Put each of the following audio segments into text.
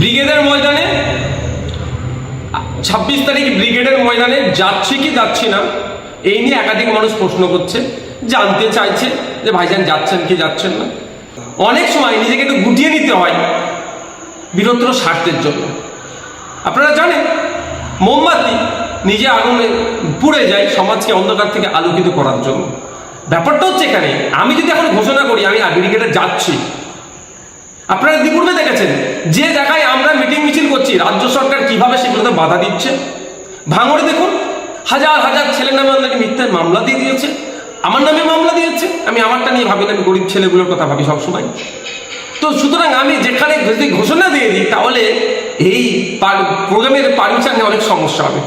ব্রিগেডের ময়দানে, ছাব্বিশ তারিখ ব্রিগেডের ময়দানে যাচ্ছি কি যাচ্ছি না, এই নিয়ে একাধিক মানুষ প্রশ্ন করছে, জানতে চাইছে যে ভাইজান যাচ্ছেন কি যাচ্ছেন না। অনেক সময় নিজেকে একটু গুটিয়ে নিতে হয় বৃহত্তর স্বার্থের জন্য। আপনারা জানেন, মোমবাতি নিজে আগুনে পুড়ে যায়, সমাজকে অন্ধকার থেকে আলোকিত করার জন্য। ব্যাপারটা হচ্ছে এখানে, আমি যদি এখন ঘোষণা করি, আমি ব্রিগেডে যাচ্ছি। আপনারা দেখেছেন যে জায়গায় আমরা মিটিং মিছিল করছি, রাজ্য সরকার কীভাবে সেগুলোতে বাধা দিচ্ছে? ভাঙড়ে দেখুন, হাজার হাজার ছেলের নামে আমাদেরকে মিথ্যার মামলা দিয়ে দিয়েছে। আমার নামে মামলা দিয়েছে, আমি আমারটা নিয়ে ভাবি না, আমি গরিব ছেলেগুলোর কথা ভাবি সবসময়। তো সুতরাং আমি যেখানে যদি ঘোষণা দিয়ে দিই, তাহলে এই পার- প্রোগ্রামের পারমিশন নিয়ে অনেক সমস্যা হবে।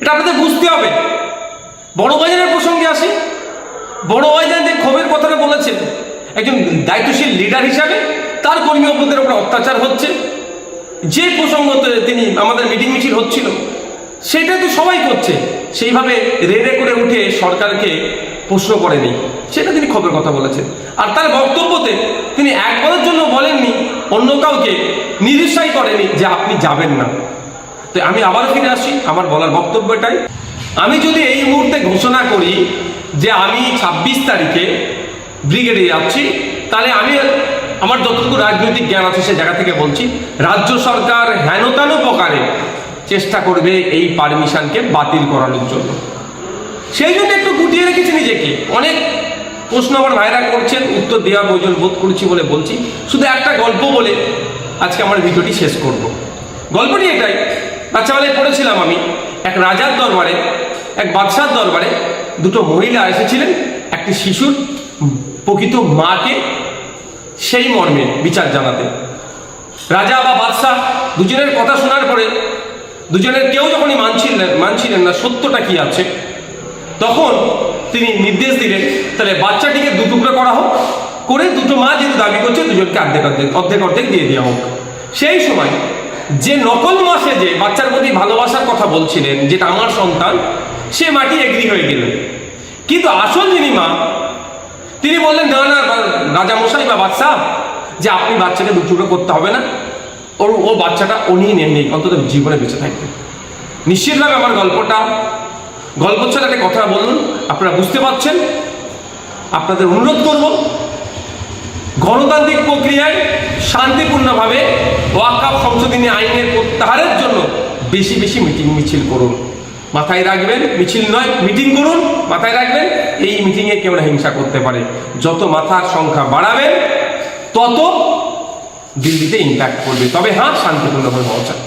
এটা আপনাদের বুঝতে হবে। বড় বাজারের প্রসঙ্গে আসি। বড় বাজার যে ক্ষোভের কথাটা বলেছেন, একজন দায়িত্বশীল লিডার হিসাবে তার কর্মী অপদের উপর অত্যাচার হচ্ছে। যে প্রসঙ্গতে তিনি আমাদের মিটিং মিছিল হচ্ছিল, সেটা তো সবাই করছে। সেইভাবে রেডে করে উঠে সরকারকে প্রশ্ন করেনি। সেটা তিনি ক্ষোভের কথা বলেছেন। আর তার বক্তব্যতে তিনি একবারের জন্য বলেননি, অন্য কাউকে নিরুৎসাহী করেনি যে আপনি যাবেন না। তো আমি আবার ফিরে আসি, আমার বলার বক্তব্য এটাই আমি যদি এই মুহূর্তে ঘোষণা করি যে আমি ছাব্বিশ তারিখে ব্রিগেডে যাচ্ছি, তাহলে আমি আমার যতটুকু রাজনৈতিক জ্ঞান আছে সে জায়গা থেকে বলছি, রাজ্য সরকার হেনতান প্রকারে চেষ্টা করবে এই পারমিশনকে বাতিল করানোর জন্য। সেই জন্য একটু গুটিয়ে রেখেছি নিজেকে। অনেক প্রশ্ন আমার ভাইরা করছেন, উত্তর দেওয়ার প্রয়োজন বোধ করছি বলে বলছি। শুধু একটা গল্প বলে আজকে আমার ভিডিওটি শেষ করব। গল্পটি এটাই। বাচ্চাবেলায় পড়েছিলাম আমি এক রাজার দরবারে, এক বাদশার দরবারে, দুটো মহিলা এসেছিলেন, একটি শিশুর প্রকৃত মাকে সেই মর্মে বিচার জানাতে। রাজা বা বাদশাহ দুজনের কথা শোনার পরে দুজনের কেউ যখনই মানছিলেন মানছিলেন না, সত্যটা কি আছে? তখন তিনি নির্দেশ দিলেন, তাহলে বাচ্চাটিকে দু টুকরো করা হোক, করে দুটো মা যেহেতু দাবি করছে, দুজনকে অর্ধেক অর্ধেক অর্ধেক অর্ধেক দিয়ে দেওয়া হোক। সেই সময় যে নকল মাসে যে বাচ্চার প্রতি ভালোবাসার কথা বলছিলেন, যেটা আমার সন্তান, সে মাটি এগ্রি হয়ে গেলেন কিন্তু আসল যিনি মা তিনি বললেন, না না রাজা মশাই বা বাদশাহ যে আপনি বাচ্চাকে দুটুকরো করতে হবে না। ওর, ও বাচ্চাটা উনি নেন নেই, অন্তত জীবনে বেঁচে থাকবে। নিশ্চিতভাবে আমার গল্পটা গল্প ছাড়া একটা কথা বলুন, আপনারা বুঝতে পারছেন। আপনাদের অনুরোধ করব, গণতান্ত্রিক প্রক্রিয়ায় শান্তিপূর্ণভাবে ওয়াকাপ সংশোধনী আইনের প্রত্যাহারের জন্য বেশি বেশি মিটিং মিছিল করুন। মাথায় রাখবেন, মিছিল নয়, মিটিং করুন, মাথায় রাখবেন, এই মিটিংয়ে কেউ হিংসা করতে পারে। যত মাথার সংখ্যা বাড়াবেন, তত দিল্লিতে ইম্প্যাক্ট করবে। তবে হ্যাঁ শান্তিপূর্ণভাবে হওয়া চাই